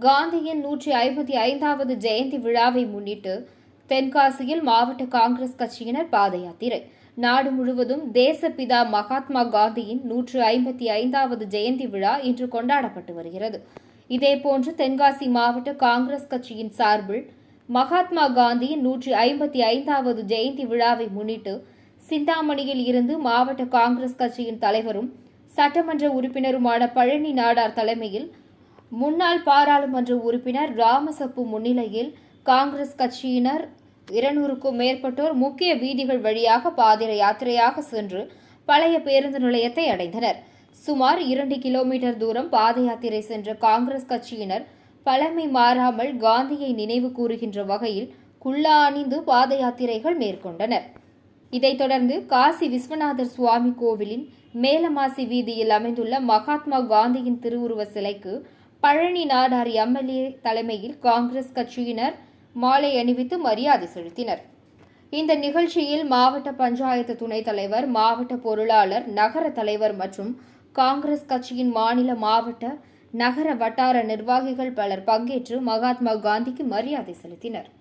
காந்தியின் நூற்றி ஐம்பத்தி ஐந்தாவது ஜெயந்தி விழாவை முன்னிட்டு தென்காசியில் மாவட்ட காங்கிரஸ் கட்சியினர் பாத யாத்திரை நாடு முழுவதும் தேசப்பிதா மகாத்மா காந்தியின் நூற்று ஐம்பத்தி ஐந்தாவது ஜெயந்தி விழா இன்று கொண்டாடப்பட்டு வருகிறது. இதேபோன்று தென்காசி மாவட்ட காங்கிரஸ் கட்சியின் சார்பில் மகாத்மா காந்தியின் நூற்றி ஐம்பத்தி ஐந்தாவது ஜெயந்தி விழாவை முன்னிட்டு சிந்தாமணியில் இருந்து மாவட்ட காங்கிரஸ் கட்சியின் தலைவரும் சட்டமன்ற உறுப்பினருமான பழனி நாடார் தலைமையில் முன்னாள் பாராளுமன்ற உறுப்பினர் ராமசப்பு முன்னிலையில் காங்கிரஸ் கட்சியினர் இருநூறுக்கும் மேற்பட்டோர் முக்கிய வீதிகள் வழியாக பாதிர யாத்திரையாக சென்று பழைய பேருந்து நிலையத்தை அடைந்தனர். சுமார் இரண்டு கிலோமீட்டர் தூரம் பாத யாத்திரை சென்ற காங்கிரஸ் கட்சியினர் பழமை மாறாமல் காந்தியை நினைவு கூறுகின்ற வகையில் குல்லா அணிந்து பாத யாத்திரைகள் மேற்கொண்டனர். இதைத் தொடர்ந்து காசி விஸ்வநாதர் சுவாமி கோவிலின் மேலமாசி வீதியில் அமைந்துள்ள மகாத்மா காந்தியின் திருவுருவ சிலைக்கு பழனி நாடார் எம்எல்ஏ தலைமையில் காங்கிரஸ் கட்சியினர் மாலை அணிவித்து மரியாதை செலுத்தினர். இந்த நிகழ்ச்சியில் மாவட்ட பஞ்சாயத்து துணைத் தலைவர் மாவட்ட பொருளாளர் நகர தலைவர் மற்றும் காங்கிரஸ் கட்சியின் மாநில மாவட்ட நகர வட்டார நிர்வாகிகள் பலர் பங்கேற்று மகாத்மா காந்திக்கு மரியாதை செலுத்தினர்.